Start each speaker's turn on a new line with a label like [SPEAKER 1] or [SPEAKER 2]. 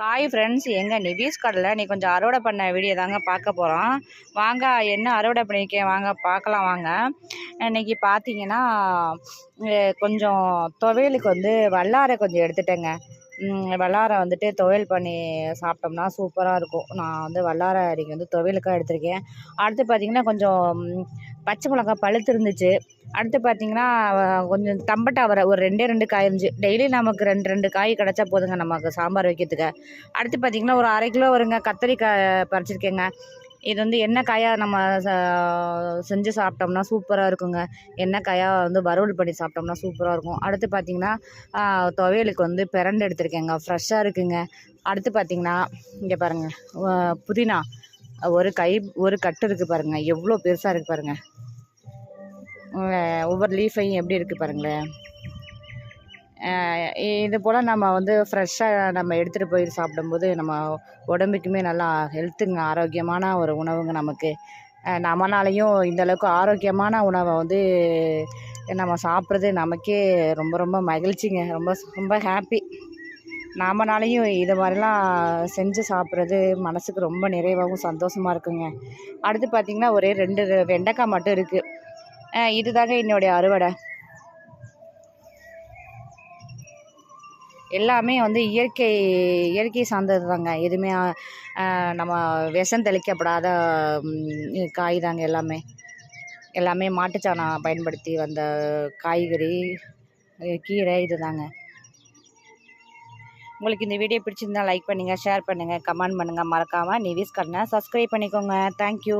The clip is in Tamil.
[SPEAKER 1] ஹாய் ஃப்ரெண்ட்ஸ் எங்கள் நிவீஸ் கடையில் நீ கொஞ்சம் அறுவடை பண்ண வீடியோ தாங்க பார்க்க போகிறோம் வாங்க என்ன அறுவடை பண்ணியிருக்கேன் வாங்க பார்க்கலாம் வாங்க. இன்னைக்கு பார்த்தீங்கன்னா கொஞ்சம் துவையலுக்கு வந்து வல்லாரை கொஞ்சம் எடுத்துட்டேங்க. வல்லாரை வந்துட்டு துவையல் பண்ணி சாப்பிட்டோம்னா சூப்பராக இருக்கும். நான் வந்து வல்லாரை அன்றைக்கி வந்து துவையலுக்காக எடுத்திருக்கேன். அடுத்து பார்த்திங்கன்னா கொஞ்சம் பச்சை மிளகா பழுத்து இருந்துச்சு. அடுத்து பார்த்தீங்கன்னா கொஞ்சம் தம்பட்டை அவரை ஒரு ரெண்டே ரெண்டு காய் இருந்துச்சு. டெய்லி நமக்கு ரெண்டு ரெண்டு காய் கிடச்சா போதுங்க நமக்கு சாம்பார் வைக்கிறதுக்கு. அடுத்து பார்த்தீங்கன்னா ஒரு அரை கிலோ வருங்க கத்தரிக்காய் பறிச்சிருக்கேங்க. இது வந்து எண்ணெய் காயாக நம்ம ச- செஞ்சு சாப்பிட்டோம்னா சூப்பராக இருக்குங்க. எண்ணெய் காயாக வந்து வறுவல் பண்ணி சாப்பிட்டோம்னா சூப்பராக இருக்கும். அடுத்து பார்த்தீங்கன்னா துவையலுக்கு வந்து பிரண்டு எடுத்திருக்கேங்க. ஃப்ரெஷ்ஷாக இருக்குங்க. அடுத்து பார்த்தீங்கன்னா இங்கே பாருங்கள் புதினா. ஒரு கை ஒரு கட்டு இருக்குது பாருங்கள் எவ்வளோ பெருசாக இருக்குது பாருங்கள் ஒவ்வொரு லீஃபையும் எப்படி இருக்குது பாருங்களேன். இது போல் நம்ம வந்து ஃப்ரெஷ்ஷாக நம்ம எடுத்துகிட்டு போய் சாப்பிடும்போது நம்ம உடம்புக்குமே நல்லா ஹெல்த்துங்க ஆரோக்கியமான ஒரு உணவுங்க நமக்கு. நம்மளாலையும் இந்தளவுக்கு இந்த அளவுக்கு ஆரோக்கியமான உணவை வந்து நம்ம சாப்பிட்றது நமக்கே ரொம்ப ரொம்ப மகிழ்ச்சிங்க. ரொம்ப ரொம்ப ஹாப்பி நாமனாலையும் இது மாதிரிலாம் செஞ்சு சாப்பிட்றது மனசுக்கு ரொம்ப நிறைவாகவும் சந்தோஷமாக இருக்குங்க. அடுத்து பார்த்திங்கன்னா ஒரே ரெண்டு வெண்டைக்காய் மட்டும் இருக்குது இதுதாங்க என்னுடைய அறுவடை. எல்லாமே வந்து இயற்கை இயற்கை சார்ந்தது தாங்க எதுவுமே நம்ம விஷம் தெளிக்கப்படாத காய் தாங்க எல்லாமே. எல்லாமே மாட்டுச்சாணம் பயன்படுத்தி வந்த காய்கறி கீரை இது தாங்க உங்களுக்கு இந்த வீடியோ பிடிச்சிருந்தா லைக் பண்ணுங்கள் ஷேர் பண்ணுங்கள் கமெண்ட் பண்ணுங்கள் மறக்காமல் நிவிஸ் கண்ணை சப்ஸ்கிரைப் பண்ணிக்கோங்க. தேங்க்யூ